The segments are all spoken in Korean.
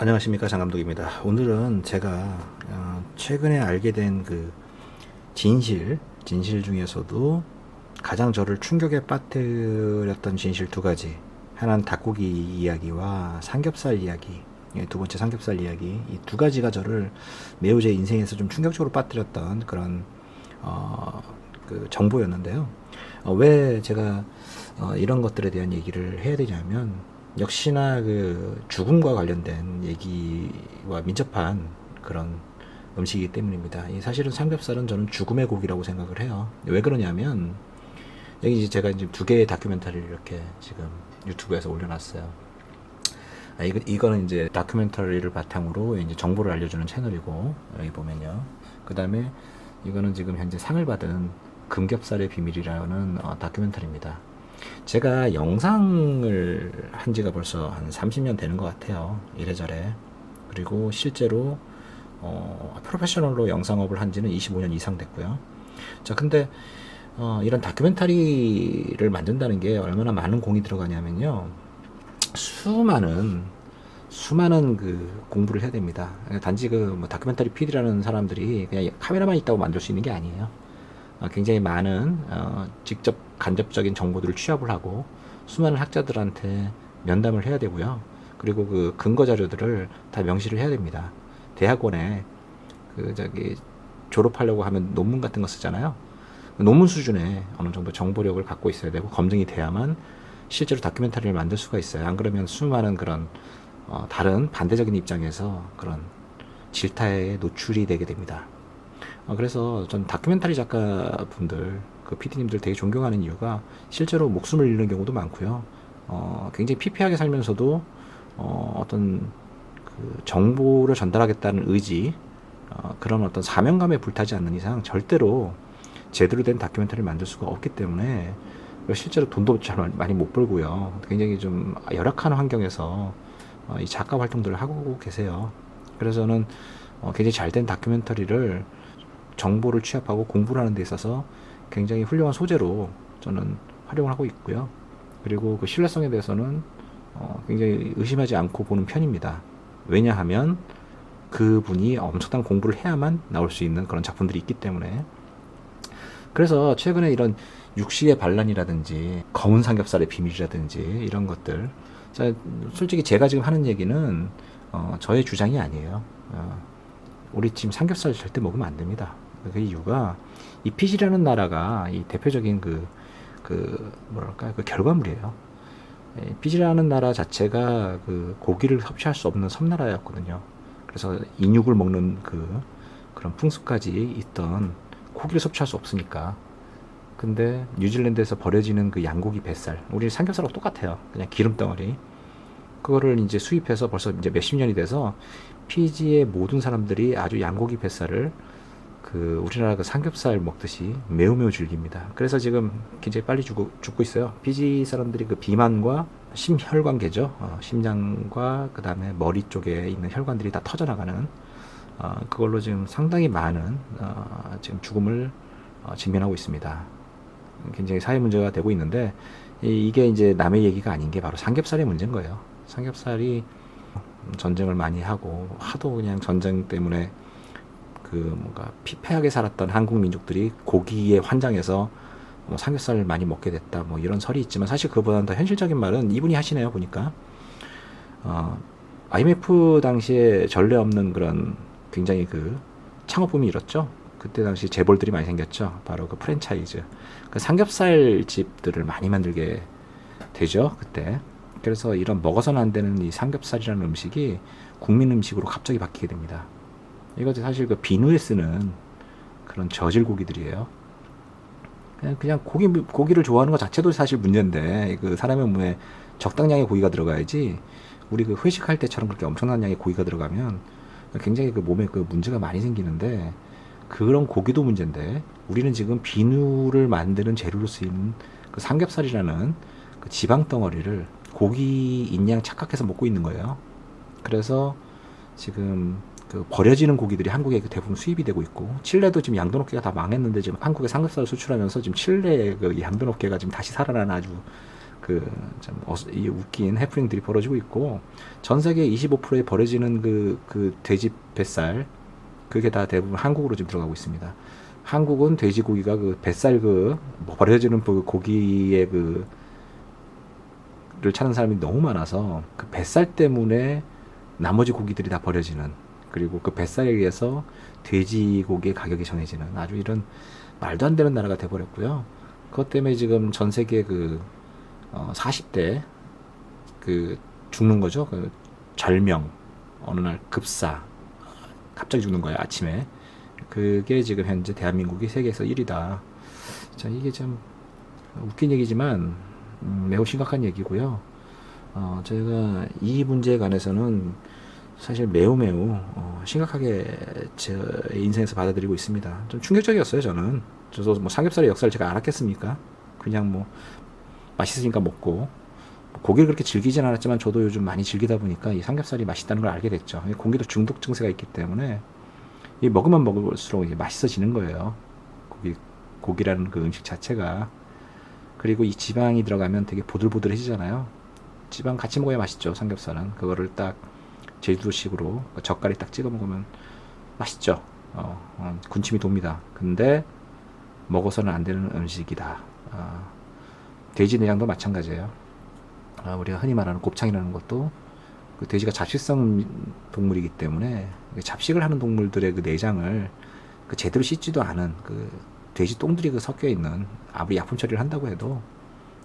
안녕하십니까 장감독입니다. 오늘은 제가 어, 최근에 알게 된 그 진실, 진실 중에서도 가장 저를 충격에 빠뜨렸던 진실 두 가지. 하나는 닭고기 이야기와 삼겹살 이야기. 예, 두 번째 삼겹살 이야기. 이 두 가지가 저를 매우 제 인생에서 좀 충격적으로 빠뜨렸던 그런 어, 그 정보였는데요. 어, 왜 제가 어, 이런 것들에 대한 얘기를 해야 되냐면 역시나 그 죽음과 관련된 얘기와 민첩한 그런 음식이기 때문입니다. 이 사실은 삼겹살은 저는 죽음의 고기라고 생각을 해요. 왜 그러냐면 여기 이제 제가 이제 두 개의 다큐멘터리를 이렇게 지금 유튜브에서 올려놨어요. 아, 이거, 이거는 이제 다큐멘터리를 바탕으로 이제 정보를 알려주는 채널이고 여기 보면요. 그 다음에 이거는 지금 현재 상을 받은 금겹살의 비밀이라는 어, 다큐멘터리입니다. 제가 영상을 한 지가 벌써 한 30년 되는 것 같아요. 이래저래. 그리고 실제로, 어, 프로페셔널로 영상업을 한 지는 25년 이상 됐고요. 자, 근데, 어, 이런 다큐멘터리를 만든다는 게 얼마나 많은 공이 들어가냐면요. 수많은, 수많은 그 공부를 해야 됩니다. 단지 그 뭐 다큐멘터리 PD라는 사람들이 그냥 카메라만 있다고 만들 수 있는 게 아니에요. 어, 굉장히 많은 어, 직접 간접적인 정보들을 취합을 하고 수많은 학자들한테 면담을 해야 되고요. 그리고 그 근거 자료들을 다 명시를 해야 됩니다. 대학원에 그 저기 졸업하려고 하면 논문 같은 거 쓰잖아요. 논문 수준의 어느 정도 정보력을 갖고 있어야 되고 검증이 돼야만 실제로 다큐멘터리를 만들 수가 있어요. 안 그러면 수많은 그런 어, 다른 반대적인 입장에서 그런 질타에 노출이 되게 됩니다. 어, 그래서 전 다큐멘터리 작가분들, 그 PD님들 되게 존경하는 이유가 실제로 목숨을 잃는 경우도 많고요. 어, 굉장히 피폐하게 살면서도 어, 어떤 그 정보를 전달하겠다는 의지, 어, 그런 어떤 사명감에 불타지 않는 이상 절대로 제대로 된 다큐멘터리를 만들 수가 없기 때문에 실제로 돈도 잘 많이 못 벌고요. 굉장히 좀 열악한 환경에서 어, 이 작가 활동들을 하고 계세요. 그래서 저는 어, 굉장히 잘 된 다큐멘터리를 정보를 취합하고 공부를 하는 데 있어서 굉장히 훌륭한 소재로 저는 활용을 하고 있고요. 그리고 그 신뢰성에 대해서는 어, 굉장히 의심하지 않고 보는 편입니다. 왜냐하면 그분이 엄청난 공부를 해야만 나올 수 있는 그런 작품들이 있기 때문에. 그래서 최근에 이런 육식의 반란이라든지 검은 삼겹살의 비밀이라든지 이런 것들. 자, 솔직히 제가 지금 하는 얘기는 어, 저의 주장이 아니에요. 어, 우리 지금 삼겹살 절대 먹으면 안 됩니다. 그 이유가 이 피지라는 나라가 이 대표적인 그, 그, 뭐랄까, 그 결과물이에요. 예, 피지라는 나라 자체가 그 고기를 섭취할 수 없는 섬나라였거든요. 그래서 인육을 먹는 그, 그런 풍습까지 있던 고기를 섭취할 수 없으니까. 근데 뉴질랜드에서 버려지는 그 양고기 뱃살, 우리 삼겹살하고 똑같아요. 그냥 기름 덩어리. 그거를 이제 수입해서 벌써 이제 몇십 년이 돼서 피지의 모든 사람들이 아주 양고기 뱃살을 그 우리나라 그 삼겹살 먹듯이 매우 매우 즐깁니다. 그래서 지금 굉장히 빨리 죽고, 죽고 있어요. 피지 사람들이 그 비만과 심혈관계죠. 어, 심장과 그 다음에 머리 쪽에 있는 혈관들이 다 터져나가는 어, 그걸로 지금 상당히 많은 어, 지금 죽음을 어, 직면하고 있습니다. 굉장히 사회 문제가 되고 있는데 이, 이게 이제 남의 얘기가 아닌 게 바로 삼겹살의 문제인 거예요. 삼겹살이 전쟁을 많이 하고 하도 그냥 전쟁 때문에 그 뭔가 피폐하게 살았던 한국 민족들이 고기에 환장해서 뭐 삼겹살을 많이 먹게 됐다 뭐 이런 설이 있지만 사실 그보다는 더 현실적인 말은 이분이 하시네요 보니까. 어, IMF 당시에 전례 없는 그런 굉장히 그 창업붐이 일었죠. 그때 당시 재벌들이 많이 생겼죠. 바로 그 프랜차이즈. 그 삼겹살 집들을 많이 만들게 되죠 그때. 그래서 이런 먹어서는 안 되는 이 삼겹살이라는 음식이 국민 음식으로 갑자기 바뀌게 됩니다. 이것도 사실 그 비누에 쓰는 그런 저질 고기들이에요. 그냥, 그냥 고기, 고기를 좋아하는 것 자체도 사실 문제인데, 그 사람의 몸에 적당량의 고기가 들어가야지, 우리 그 회식할 때처럼 그렇게 엄청난 양의 고기가 들어가면 굉장히 그 몸에 그 문제가 많이 생기는데, 그런 고기도 문제인데, 우리는 지금 비누를 만드는 재료로 쓰이는 그 삼겹살이라는 그 지방 덩어리를 고기인 양 착각해서 먹고 있는 거예요. 그래서 지금 그 버려지는 고기들이 한국에 그 대부분 수입이 되고 있고 칠레도 지금 양도업계가 다 망했는데 지금 한국에 삼겹살을 수출하면서 지금 칠레의 그 양도업계가 지금 다시 살아나는 아주 이 웃긴 해프닝들이 벌어지고 있고 전 세계 25%에 버려지는 그, 그 돼지 뱃살 그게 다 대부분 한국으로 지금 들어가고 있습니다. 한국은 돼지고기가 그 뱃살 그뭐 버려지는 그 고기의 그를 찾는 사람이 너무 많아서 그 뱃살 때문에 나머지 고기들이 다 버려지는 그리고 그 뱃살에 의해서 돼지고기의 가격이 정해지는 아주 이런 말도 안 되는 나라가 돼버렸고요. 그것 때문에 지금 전 세계 그 어, 40대 그 죽는 거죠. 그 절명 어느 날 급사 갑자기 죽는 거예요 아침에 그게 지금 현재 대한민국이 세계에서 1위다. 자 이게 좀 웃긴 얘기지만 음, 매우 심각한 얘기고요. 어, 제가 이 문제에 관해서는 사실 매우 매우 어, 심각하게 제 인생에서 받아들이고 있습니다. 좀 충격적이었어요 저는. 저도 뭐 삼겹살의 역사를 제가 알았겠습니까? 그냥 뭐 맛있으니까 먹고 고기를 그렇게 즐기진 않았지만 저도 요즘 많이 즐기다 보니까 이 삼겹살이 맛있다는 걸 알게 됐죠. 이 공기도 중독 증세가 있기 때문에 이 먹으면 먹을수록 이게 맛있어지는 거예요. 고기 고기라는 그 음식 자체가 그리고 이 지방이 들어가면 되게 보들보들해지잖아요. 지방 같이 먹어야 맛있죠. 삼겹살은 그거를 딱 제주도식으로 그 젓갈에 딱 찍어 먹으면 맛있죠. 어, 어, 군침이 돕니다. 근데 먹어서는 안 되는 음식이다. 어, 돼지 내장도 마찬가지예요. 아, 우리가 흔히 말하는 곱창이라는 것도 그 돼지가 잡식성 동물이기 때문에 그 잡식을 하는 동물들의 그 내장을 그 제대로 씻지도 않은 그 돼지 똥들이 그 섞여 있는 아무리 약품 처리를 한다고 해도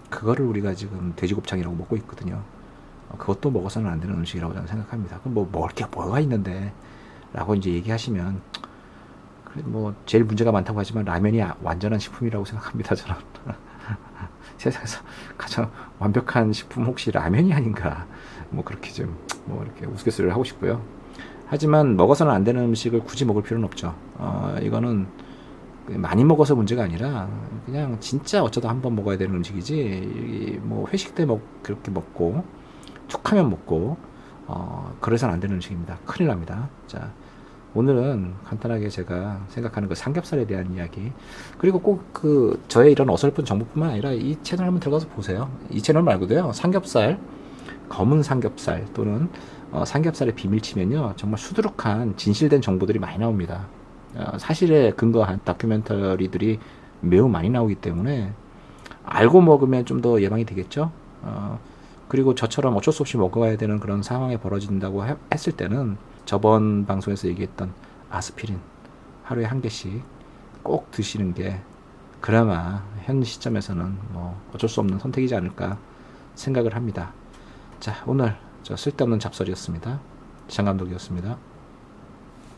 그거를 우리가 지금 돼지 곱창이라고 먹고 있거든요. 어, 그것도 먹어서는 안 되는 음식이라고 저는 생각합니다. 그럼 뭐 먹을 게 뭐가 있는데 라고 이제 얘기하시면 그래 뭐 제일 문제가 많다고 하지만 라면이 아- 완전한 식품이라고 생각합니다. 저는 세상에서 가장 완벽한 식품 혹시 라면이 아닌가 뭐 그렇게 좀 뭐 이렇게 우스갯소리를 하고 싶고요. 하지만 먹어서는 안 되는 음식을 굳이 먹을 필요는 없죠. 어, 이거는 많이 먹어서 문제가 아니라 그냥 진짜 어쩌다 한 번 먹어야 되는 음식이지 이뭐 회식 때 먹, 그렇게 먹고 툭 하면 먹고 어, 그래서는 안 되는 음식입니다. 큰일 납니다. 자 오늘은 간단하게 제가 생각하는 그 삼겹살에 대한 이야기 그리고 꼭 그 저의 이런 어설픈 정보뿐만 아니라 이 채널 한번 들어가서 보세요. 이 채널 말고도요 삼겹살 검은 삼겹살 또는 어, 삼겹살의 비밀 치면요 정말 수두룩한 진실된 정보들이 많이 나옵니다. 어, 사실에 근거한 다큐멘터리들이 매우 많이 나오기 때문에 알고 먹으면 좀 더 예방이 되겠죠. 어, 그리고 저처럼 어쩔 수 없이 먹어야 되는 그런 상황이 벌어진다고 해- 했을 때는 저번 방송에서 얘기했던 아스피린 하루에 한 개씩 꼭 드시는 게 그나마 현 시점에서는 뭐 어쩔 수 없는 선택이지 않을까 생각을 합니다. 자, 오늘 저 쓸데없는 잡설이었습니다. 장 감독이었습니다.